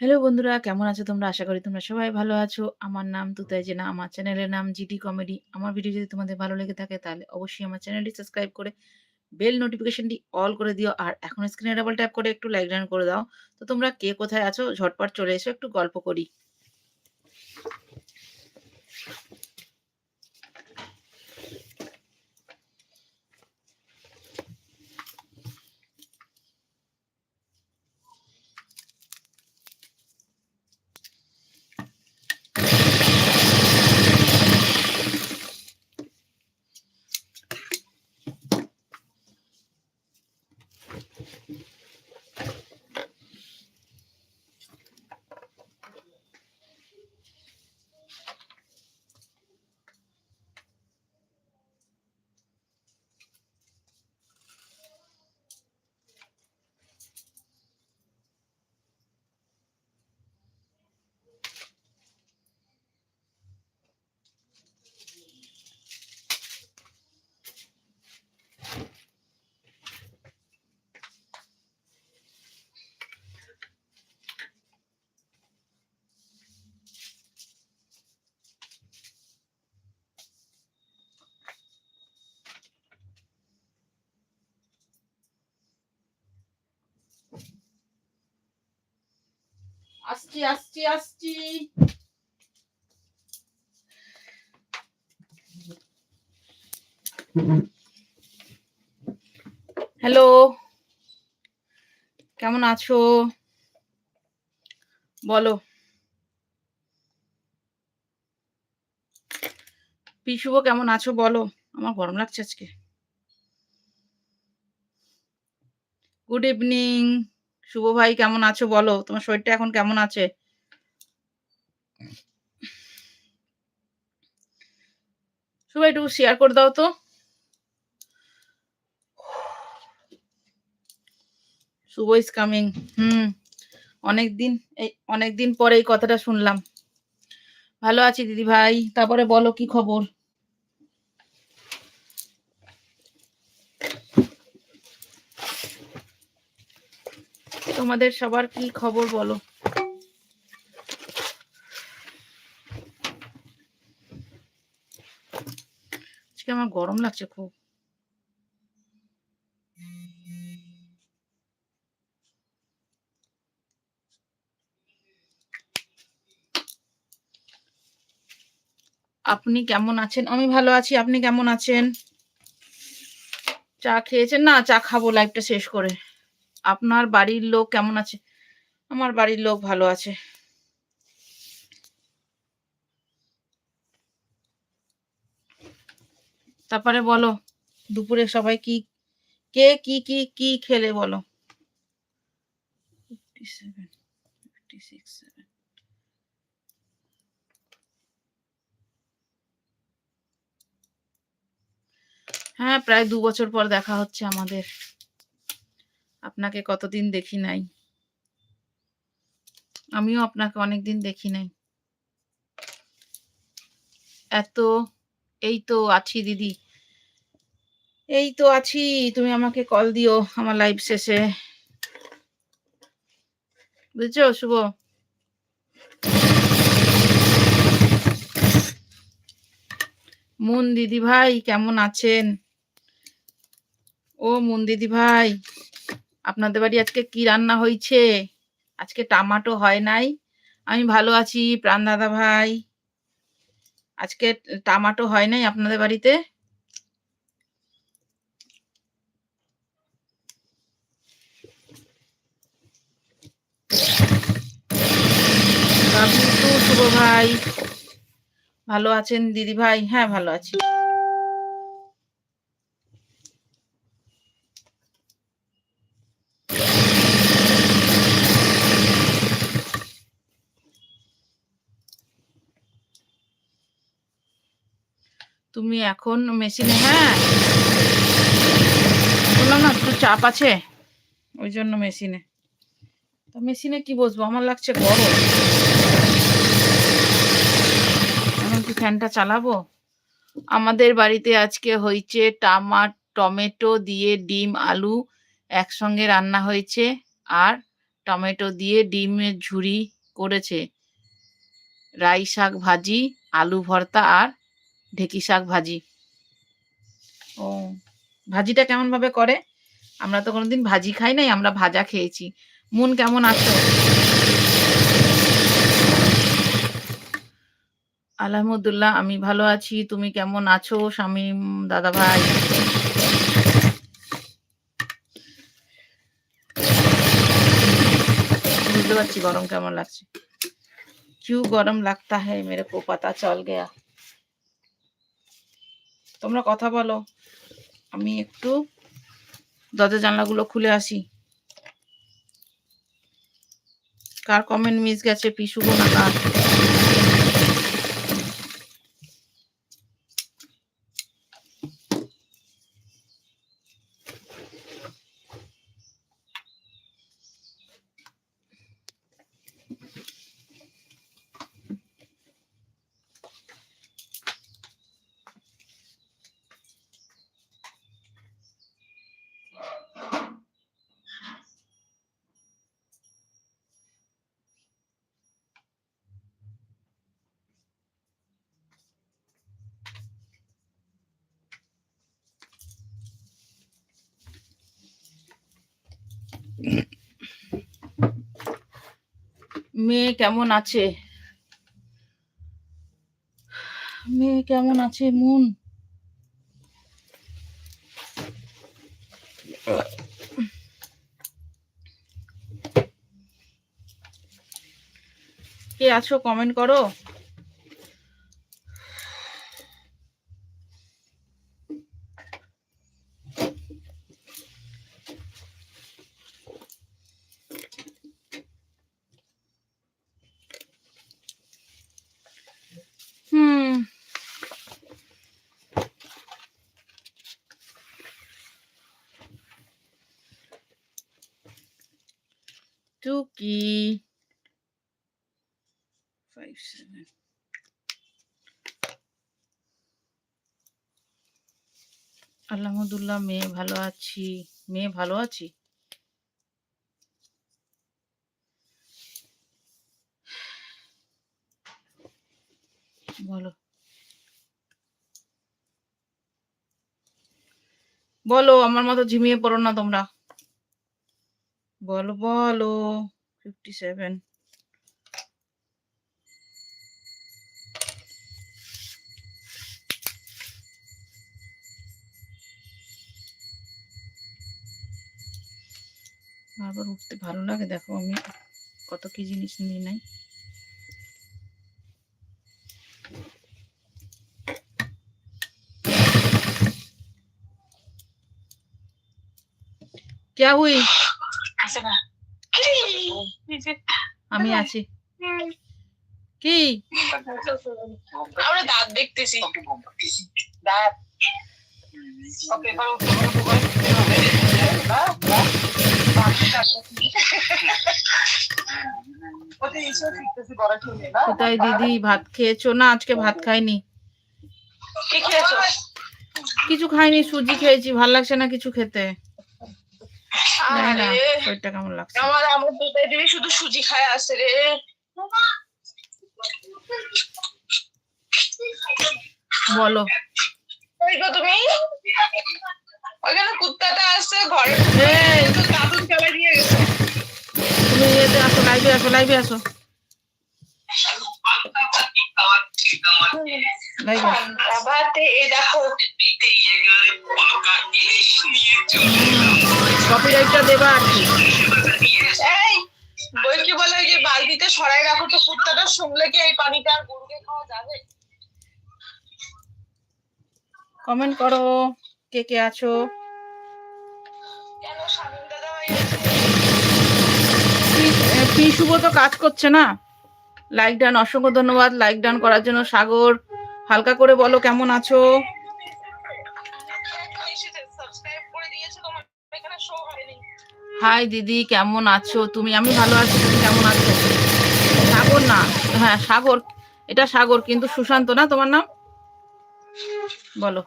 Hello বন্ধুরা, কেমন আছো তোমরা? আশা করি তোমরা সবাই ভালো আছো। আমার নাম তুতাই জেনা। আমার চ্যানেলের নাম জিডি কমেডি। আমার ভিডিও যদি তোমাদের ভালো লেগে থাকে তাহলে অবশ্যই আমার চ্যানেলটি সাবস্ক্রাইব করে বেল নোটিফিকেশনটি অল করে দিও। আর এখন স্ক্রিনে ডাবল ট্যাপ করে একটু লাইক ডান করে দাও। তো তোমরা কে কোথায় আছো ঝটপট চলে এসো, একটু গল্প করি। আসছি, আসছি, আসছি। হ্যালো। কেমন আছো? বলো। পিশুভ কেমন আছো বলো? আমার গরম লাগছে আজকে। Good evening. শুভ ভাই, কেমন আছো বলো? তোমার শরীরটা এখন কেমন আছে? শুভ, একটু শেয়ার করে দাও তো। Shubho is coming. হুম। অনেকদিন, এই অনেকদিন পরে এই কথাটা শুনলাম। ভালো আছি দিদি ভাই। তারপরে বলো কি খবর? তোমাদের সবার কি খবর বলো? আজকে আমার গরম লাগছে খুব। আপনি কেমন আছেন? আমি ভালো আছি। আপনি কেমন আছেন? চা খেয়েছেন? না, চা খাব লাইভটা শেষ করে। আপনার বাড়ির লোক কেমন আছে? আমার বাড়ির লোক ভালো আছে। তারপরে বলো দুপুরে সবাই কি কে কি কি কি খেলে বলো? 57, 56, 7 হ্যাঁ, প্রায় দু বছর পর দেখা হচ্ছে আমাদের। আপনাকে কতদিন দেখি নাই। আমিও আপনাকে অনেকদিন দেখি নাই। এত, এই তো আছি দিদি। এই তো আছি। তুমি আমাকে কল দিও আমার লাইভ শেষে। বুঝেছ, শুভ? মুন দিদি ভাই, কেমন আছেন? ও মুন দিদি ভাই আপনাদের বাড়ি আজকে কি রান্না হয়েছে আজকে টামাটো হয় নাই? আমি ভালো আছি প্রাণ দাদা ভাই। আজকে টামাটো হয় নাই আপনাদের বাড়িতে? শুভ ভাই। ভালো আছেন দিদি ভাই? হ্যাঁ, ভালো আছি। তুমি এখন মেশিনে হ্যাঁ। বললাম না একটু চাপ আছে। ওই জন্য মেশিনে। তো মেশিনে কি বসবো? আমার লাগছে গরম। কি ফ্যানটা চালাবো? আমাদের বাড়িতে আজকে হইছে টামা টমেটো দিয়ে ডিম, আলু একসঙ্গে রান্না হয়েছে। আর টমেটো দিয়ে ডিমের ঝুরি করেছে রাই শাক ভাজি আলু ভর্তা আর ঢেকি শাক ভাজি। ও, ভাজিটা কেমন ভাবে করে? আমরা তো কোনোদিন ভাজি খাই নাই, আমরা ভাজা খেয়েছি। মন কেমন আছে? আলহামদুল্লাহ আমি ভালো আছি। তুমি কেমন আছো, স্বামী দাদা ভাই বুঝতে পারছি গরম কেমন লাগছে। কিউ গরম লাগতা হ্যাঁ মেরে কো পাতা চল গেয়া। তোমরা কথা বলো। আমি একটু দরজা জানলাগুলো খুলে আসি। কার কমেন্ট মিস গেছে পিসুগো না কার? মেয়ে কেমন আছে? মেয়ে কেমন আছে মুন? কে আছো কমেন্ট করো হুম টুকি ফাইভ সেভেন আলহামদুলিল্লাহ মেয়ে ভালো আছি। মেয়ে ভালো আছি? বলো। বলো আমার মতো ঝিমিয়ে পড়ো না তোমরা। বলো বলো ফিফটি সেভেন বারবার উঠতে ভালো লাগে দেখো আমি কত কি জিনিস নিয়ে নাই क्या हुई আমি আছি। কি? আমরা দাঁত দেখতেছি। দাঁত। ওকে না? কোথায় দিদি? ভাত খেয়েছো? না আজকে ভাত খাইনি। কি খেয়েছো? কিছু খাইনি সুজি খেয়েছি। ভালো লাগছে না কিছু খেতে। না শরীরটা কেমন লাগছে? আমার আমার দুটাই দিবি শুধু সুজি খায় আসে রে। বলো। তুমি। ওইখানে কুত্তাটা আসছে ঘরে দাদুন চালাই দিয়ে গেছে। তুমি ইয়েতে আসো লাইভে আসো লাইভে আসো। আসো এই দেখো। কপিরাইটটা দেবা আর কি। এই বই বলে যে বালতিতে সরাই রাখো তো কুত্তাটা শুনলে কি এই পানিটা আর গরুকে খাওয়া যাবে? কমেন্ট করো কে কে আছো। কেন স্বামীন দাদা ভাই পি- পি শুভ তো কাজ করছে না। লাইক ডান অসংখ্য ধন্যবাদ। লাইক ডান করার জন্য সাগর। হালকা করে বলো, কেমন আছো? হাই দিদি, কেমন আছো? তুমি, আমি ভালো আছি, তুমি কেমন আছো? সাগর না হ্যাঁ সাগর, এটা সাগর, কিন্তু সুশান্ত না, তোমার নাম? বলো।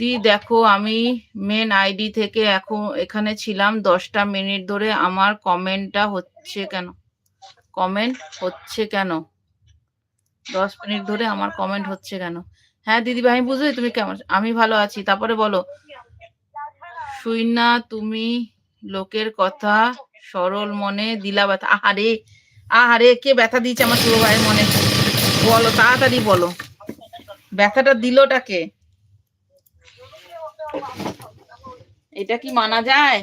দি, দেখো, আমি মেন আইডি থেকে এখন, এখানে ছিলাম দশটা মিনিট ধরে, আমার কমেন্টটা হচ্ছে কেন? কমেন্ট হচ্ছে কেন? দশ মিনিট ধরে আমার কমেন্ট হচ্ছে কেন? হ্যাঁ দিদি ভাই বুঝলি তুমি কেমন? আমি ভালো আছি। তারপরে বলো। শুই না তুমি লোকের কথা সরল মনে দিলা ব্যথা। আহারে আহারে, কে ব্যথা দিয়েছে আমার ছোট ভাইয়ের মনে? বলো, তাড়াতাড়ি বলো। ব্যথাটা দিলটাকে এটা কি মানা যায়?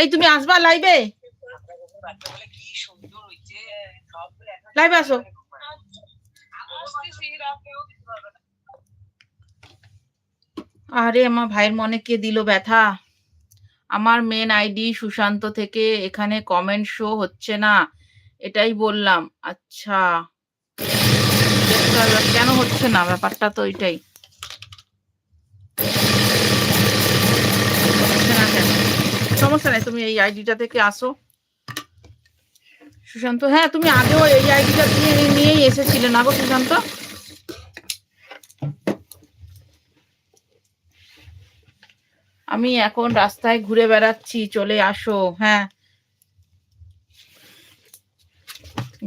এই তুমি আসবা লাইভে লাইভে আসো। আরে আমার ভাইয়ের মনে কে দিল ব্যথা? আমার মেন আইডি সুশান্ত থেকে এখানে কমেন্ট শো হচ্ছে না। এটাই বললাম। আচ্ছা। কেন হচ্ছে না? ব্যাপারটা তো কেন? সমস্যা নেই তুমি এই আইডিটা থেকে আসো। সুশান্ত হ্যাঁ তুমি আগেও এই আইডিটা দিয়ে নিয়েই এসেছিলে না গো সুশান্ত? আমি এখন রাস্তায় ঘুরে বেড়াচ্ছি, চলে আসো হ্যাঁ।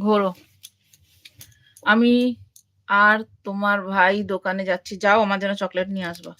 ঘোরো। আমি আর তোমার ভাই দোকানে যাচ্ছি, যাও, আমার জন্য চকলেট নিয়ে আসবা।